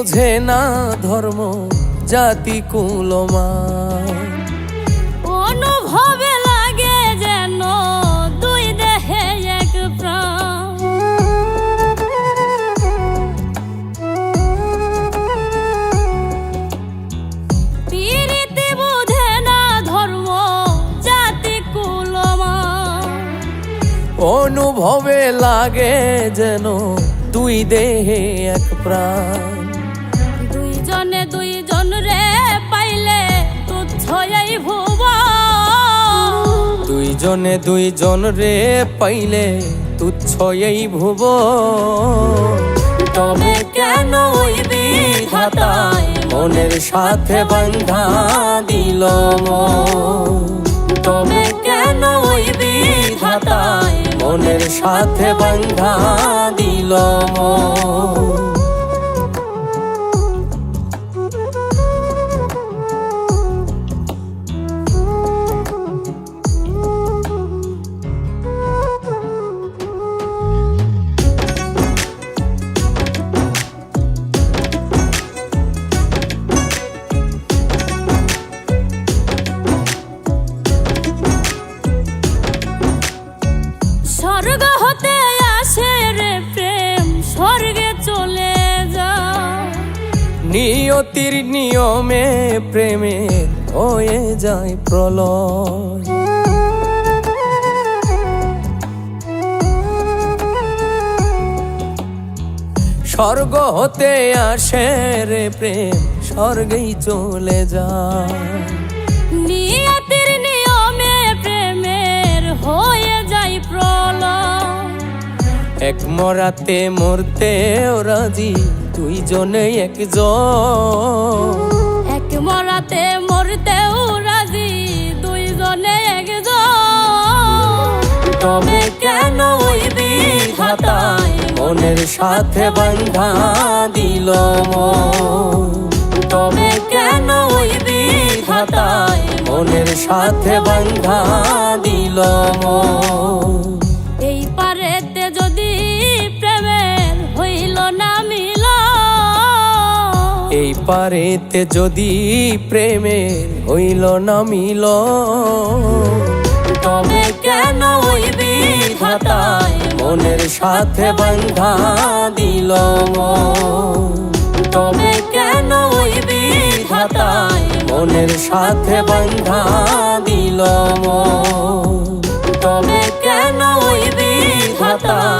বুঝে না ধর্ম জাতি কুলমা অনুভবে লাগে যেন দুই দেহে এক প্রাণ। পীড়িতি বুঝে না ধর্ম জাতি কুলমা অনুভবে লাগে যেন দুই দেহে এক প্রাণ। দুইজনে দুইজন রে পাইলে তুচ্ছ এই ভুব দুইজনে দুইজন রে পাইলে তুচ্ছ এই ভুব তবে কেন ওই বিধাতায় মনের সাথে বন্ধা দিল মন। তবে কেন ওই বিধাতায় মনের সাথে বন্ধা দিল মন। নিয়তির নিয়মে প্রেমে হয়ে যায় প্রলয়। স্বর্গ হতে আসে রে প্রেম স্বর্গেই চলে যায়। নিয়তির নিয়মে প্রেমের হয়ে যায় প্রলয়। এক মরাতে মরতে রাজি দুইজনে একজন এক মরাতে মরতেও রাজি, দুইজনে একজন তবে কেন ওই বিধাতায় মনের সাথে বন্ধা দিল। তবে কেন ওই বিধাতায় মনের সাথে বন্ধা দিল মন। এই পারেতে যদি প্রেমের হইল না মিল তবে কেন ওই মনের সাথে বন্ধা দিল। তবে কেন ওই মনের সাথে বন্ধা দিল। তবে কেন ওই বিধাতায়